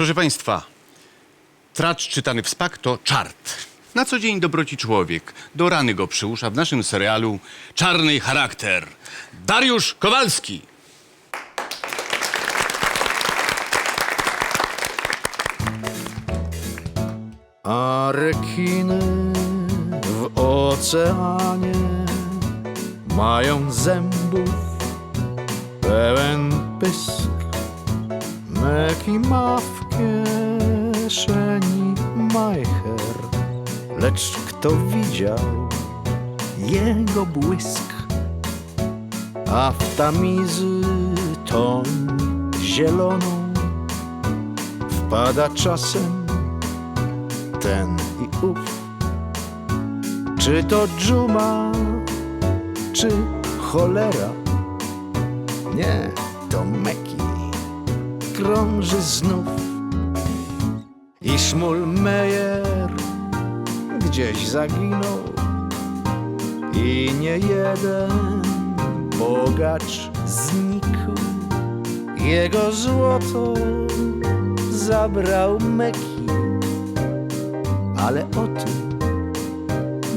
Proszę Państwa, tracz czytany w spak to czart. Na co dzień dobroci człowiek. Do rany go przyłusza w naszym serialu Czarny charakter. Dariusz Kowalski. A rekiny w oceanie mają zębów pełen pysk. Meki ma w kieszeni majcher, lecz kto widział jego błysk? A w tamizy toń zieloną wpada czasem ten i ów. Czy to dżuma, czy cholera? Nie, to Meki krąży znów. I Szmul Meyer gdzieś zaginął. I nie jeden bogacz znikł. Jego złoto zabrał Meki ale o tym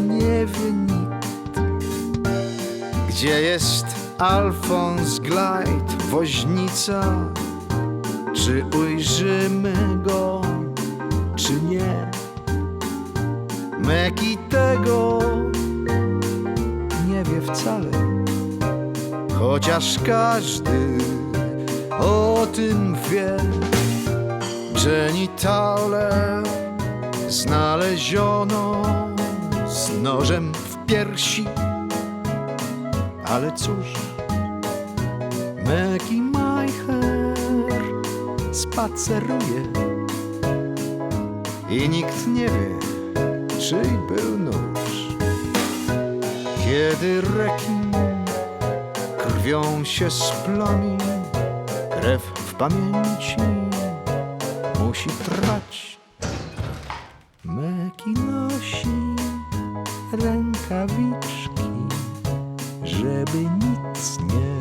nie wie nikt. Gdzie jest Alfons Glajt, woźnica? Czy ujrzymy go, czy nie? Meki tego nie wie wcale, chociaż każdy o tym wie. Jenny Tauler znaleziono z nożem w piersi. Ale cóż, Meki Majcher spaceruje i nikt nie wie, czyj był nóż. Kiedy rekin krwią się splomi, krew w pamięci musi trwać. Meki nosi rękawiczki, żeby nic nie